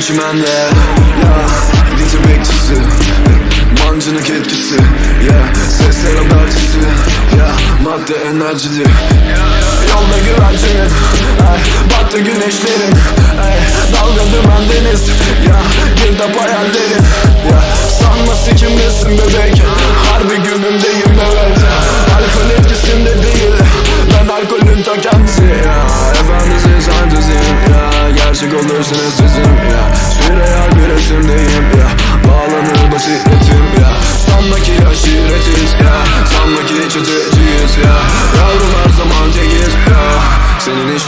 Yürürken çimende yeah. Gece bekçisi Mancınık etkisi yeah. Sesler habercisi yeah. Madde enerjili Yolda güvercinin ay. Battı güneşlerin ay. Dalga dümen deniz yeah. Girdap hayallerin yeah. Sanmasın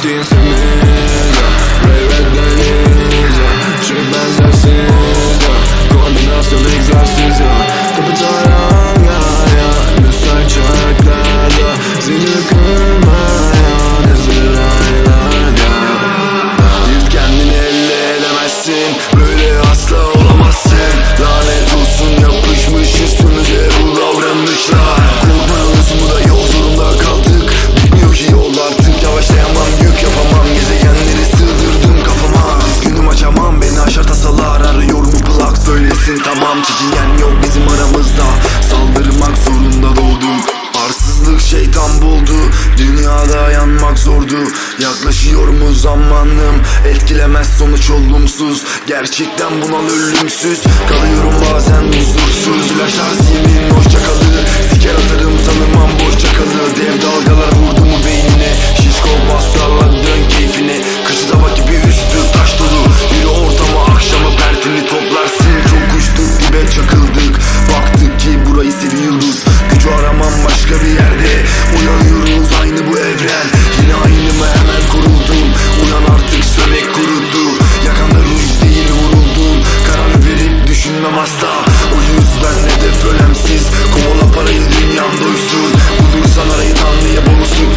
Dancing bilirsin tamam çekingen yok bizim aramızda. Saldırmak zorunda doğdum Arsızlık şeytan buldu. Dünyada yanmak zordu. Yaklaşıyor mu zamanım. Etkilemez sonuç olumsuz. Gerçekten bunal ölümsüz. Kalıyorum bazen huzursuz. İlaçlar zihnin hoşçakalı Siker atarım bir yıldız. Gücü aramam başka bir yerde. Uyanıyoruz aynı bu evren. Yine aynı mı hemen kuruldum. Uyan artık sömek kurudu. Yakanda ruj değil vuruldum. Karar verip düşünmem asla. O yüzden hedef önemsiz. Kovala parayı dünyam doysun. Bulursan arayı tanrıya bonusun